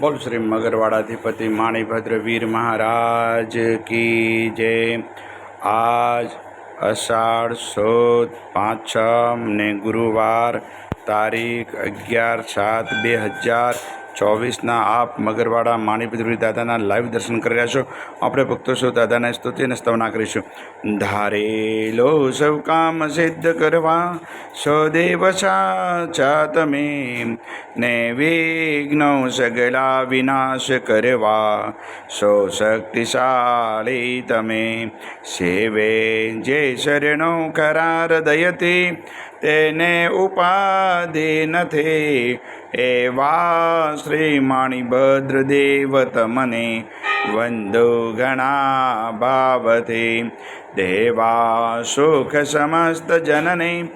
બોલ શ્રી મગરવાડાધિપતિ માણીભદ્ર વીર મહારાજ કી જય. આજ અષાઢ સુદ પાંચમ ને ગુરુવાર તારીખ અગિયાર સાત બે હજાર ચોવીસના આપ મગરવાડા માણીભદ્ર દાદાના લાઈવ દર્શન કરી રહ્યા છો. આપણે ભક્તો છો, દાદાના સ્તુતિ અને સ્તવના કરીશું. ધારેલો સૌ કામ સિદ્ધ કરવા સદેવ સાચા તમે. ને વિઘ્ન સગલા વિનાશ કરવા, સો શક્તિશાળી તમે. સેવે જે શરણો કરાર દયતી તેને ઉપાધિ નથી. એવા શ્રી માણીભદ્ર દેવ તમને વંદો ઘણા ભાવથી દેવા સુખ સમસ્ત જનને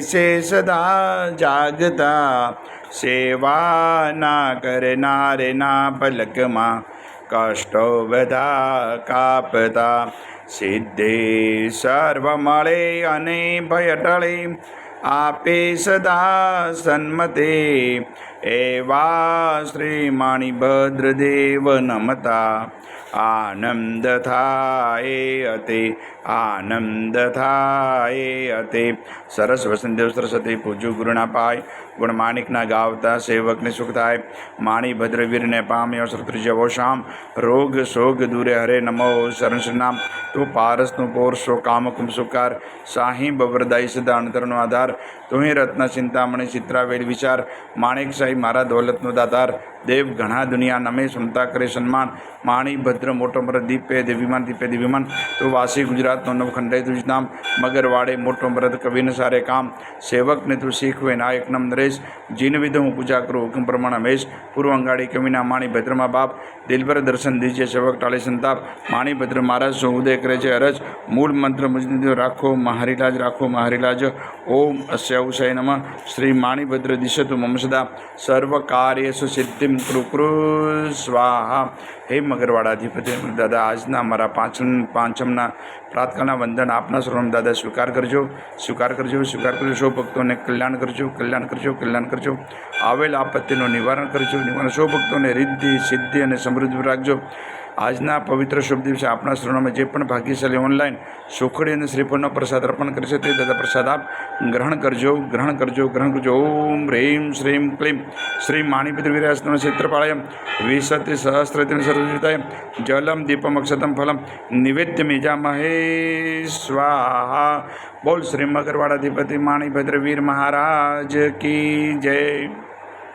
છે સદા જાગતા, સેવા ના કરનારે ના પલકમાં કષ્ટો બધા કાપતા. સિદ્ધિ સર્વ મળે અને ભય ટળે આપે સદા સન્મતે એવા શ્રી માણીભદ્ર દેવ નમતા આનંદ થાય અતે આનંદ થાય અતે સરસ વસંતદેવ સરસ્વતી પૂજ્ય ગુરુના પાય ગુણ માણિકના ગાવતા સેવકને સુખ થાય માણી ભદ્રવીરને પામ્યો શ્રુત્રિજવો શામ રોગ શોગ દૂરે હરે નમો નામ તું પારસનું પોરસો કામકુમ સુકાર સાહી બબરદાઈ સદા અંતરનો આધાર તું રત્ન ચિંતામણી ચિત્રાવેલ વિચાર માણિક સાહેબ મારા દોલતનો દાતાર દેવ, ઘણા દુનિયા નમે ક્ષમતા કરે સન્માન. માણી, ભદ્ર, મોટો મર, દીપે, દેવીમાન દીપે, દેવીમાન. તો વાસી ગુજરાતનો નવખંડે તુજ નામ. મગરવાડે મોટો મરદ કવિને સારે કામ. સેવકને તું શીખવે, નાયક નમ નરેશ. જીન વિધ હું પૂજા કરું, હુકમ પ્રમાણ હમેશ પૂર્વ અંગાડી કવિના માણી, ભદ્રમાં બાપ. દિલભર દર્શન દીજે, સેવક ટાળે સંતાપ. માણી, ભદ્ર, મહારાજ સો ઉદય કરે છે અરજ? મૂળ મંત્ર મુજનિધિ રાખો મહારીલાજ રાખો મહારીલાજ. ઓમ અસ્ય ઉષય નમ. શ્રી માણીભદ્ર દિશતુ મમ સદા સર્વ સિદ્ધિમ કૃકૃ સ્વાહા. હે મગરવાડાધિપતિ દાદા, આજના અમારા પાંચમ, પાંચમના પ્રાર્થના વંદન આપના સ્વરૂપ દાદા, સ્વીકાર કરજો સ્વીકાર કરજો સ્વીકાર કરજો, સૌ ભક્તોને કલ્યાણ કરજો કલ્યાણ કરજો કલ્યાણ કરજો. આવેલ આપત્તિનું નિવારણ કરજો, નિવારણ સૌ ભક્તોને રિદ્ધિ, સિદ્ધિ અને સમૃદ્ધિ રાખજો. આજના પવિત્ર શુભ દિવસે આપણા શરણોમાં જે પણ ભાગ્યશાળી ઓનલાઈન સુખડી અને શ્રીફળનો પ્રસાદ અર્પણ કરશે તે દાદા પ્રસાદ આપ ગ્રહણ કરજો ગ્રહણ કરજો ગ્રહણ કરજો. ઓમ હ્રીમ શ્રીમ ક્લીમ. શ્રી માણિપતિ વિરાસન ક્ષેત્રપાળયમ વિશતિ સહસ્ત્રતિમ સરસ્વતાય જલમ દીપમ અક્ષતમ ફલમ. નિવેદ્ય મેજામહે સ્વાહા. બોલ શ્રી મગરવાડાધિપતિ માણીભદ્ર વીર મહારાજ કી જય.